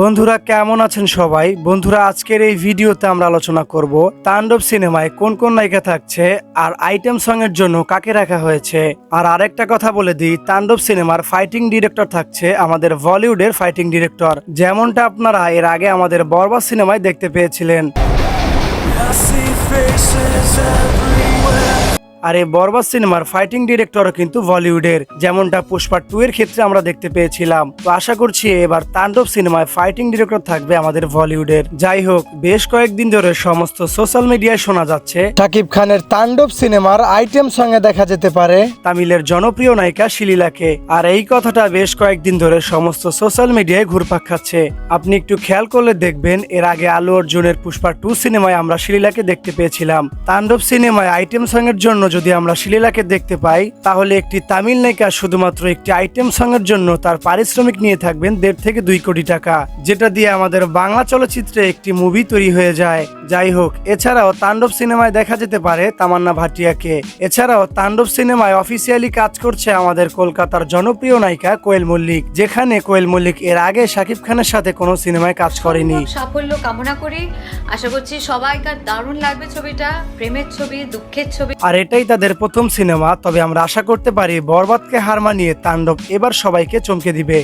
বন্ধুরা, কেমন আছেন সবাই? বন্ধুরা, আজকের এই ভিডিওতে আমরা আলোচনা করব তাণ্ডব সিনেমায় কোন কোন নায়িকা থাকছে আর আইটেম সং এর জন্য কাকে রাখা হয়েছে। আর আরেকটা কথা বলে দিই, তাণ্ডব সিনেমার ফাইটিং ডিরেক্টর থাকছে আমাদের বলিউডের ফাইটিং ডিরেক্টর যেমনটা আপনারা এর আগে আমাদের বরবাদ সিনেমায় দেখতে পেয়েছিলেন। আর এই বরবাদ সিনেমার ফাইটিং ডিরেক্টরও কিন্তু বলিউডের যেমনটা পুষ্পা টু এর ক্ষেত্রে আমরা দেখতে পেয়েছিলাম। তো আশা করছি এবার তাণ্ডব সিনেমায় ফাইটিং ডিরেক্টর থাকবে আমাদের বলিউডের। যাই হোক বেশ কয়েকদিন ধরে সমস্ত সোশ্যাল মিডিয়ায় শোনা যাচ্ছে। শাকিব খানের তাণ্ডব সিনেমার আইটেম সঙ্গে দেখা যেতে পারে। তামিলের জনপ্রিয় নায়িকা শিলিলাকে। আর এই কথাটা বেশ কয়েকদিন ধরে সমস্ত সোশ্যাল মিডিয়ায় ঘুরপাক খাচ্ছে। আপনি একটু খেয়াল করলে দেখবেন এর আগে আলু অর্জুনের পুষ্পা টু সিনেমায় আমরা শিলিলাকে দেখতে পেয়েছিলাম। তাণ্ডব সিনেমায় আইটেম সং এর জন্য যদি আমরা শিলিলাকে দেখতে পাই, তাহলে একটি তামিল নায়িকা শুধুমাত্র একটি আইটেম সং এর জন্য তার পারিশ্রমিক নিয়ে থাকবেন দেড় থেকে দুই কোটি টাকা, যেটা দিয়ে আমাদের বাংলা চলচ্চিত্রে একটি মুভি তৈরি হয়ে যায়। যাই হোক এছাড়াও তাণ্ডব সিনেমায় দেখা যেতে পারে তামান্না ভাটিয়াকে। এছাড়াও তাণ্ডব সিনেমায় অফিসিয়ালি কাজ করছে আমাদের কলকাতার জনপ্রিয় নায়িকা কোয়েল মল্লিক যেখানে কোয়েল মল্লিক এর আগে শাকিব খানের সাথে কোনো সিনেমায় কাজ করেনি। সাফল্য কামনা করি। আশা করছি সবাইকার দারুণ লাগবে ছবিটা প্রেমের ছবি দুঃখের ছবি। আর এটাই তাদের প্রথম সিনেমা তবে আমরা আশা করতে পারি বরবাদকে হার মানিয়ে তাণ্ডব এবার সবাইকে চমকে দিবে।